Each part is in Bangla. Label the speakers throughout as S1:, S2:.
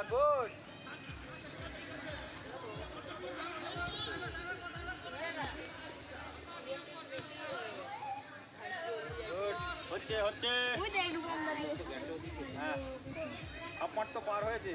S1: Ah, good. হচ্ছে। হচ্ছে হ্যাঁ। আপনার তো পার হয়েছে।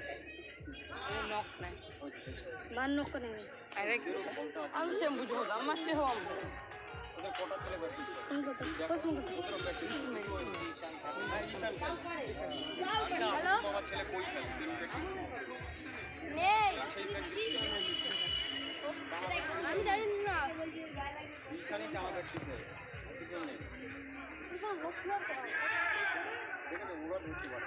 S1: প্র্যাকটিস হ্যাঁ ঈশান
S2: हेलो
S1: আমার ছেলে কই খেলে তিনি প্র্যাকটিস
S2: नहीं
S1: সেই প্র্যাকটিস
S2: আমি জানি না
S1: ঈশানই টানা প্র্যাকটিস করে কিছু নেই দেখে তো ওরা ঢুকতে পারে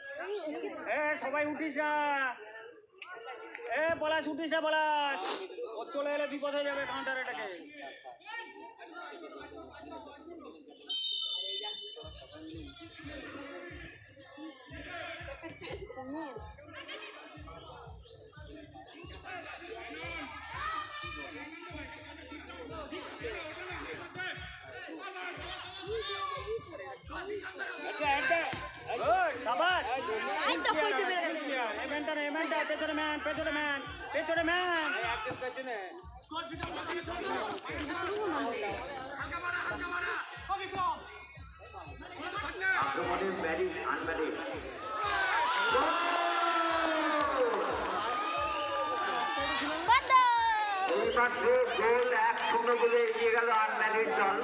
S1: এ সবাই উঠিস না। এ পলাশ উঠিস না পলাশ। ও চলে এলে বিপদ হয়ে যাবে কাউন্টার এটাকে। ওই,
S2: তো কইতে বের গেছে
S1: এমেন্টা না এমেন্টা পেছনে ম্যান পেছনে ম্যান পেছনে ম্যান
S3: একদম পেছনে
S4: আক্রমণে প্যারিস আনপ্যারিস
S2: কত
S4: এই মাত্র গোল এক শূন্য বলে এগিয়ে গেল আনম্যারিড দল।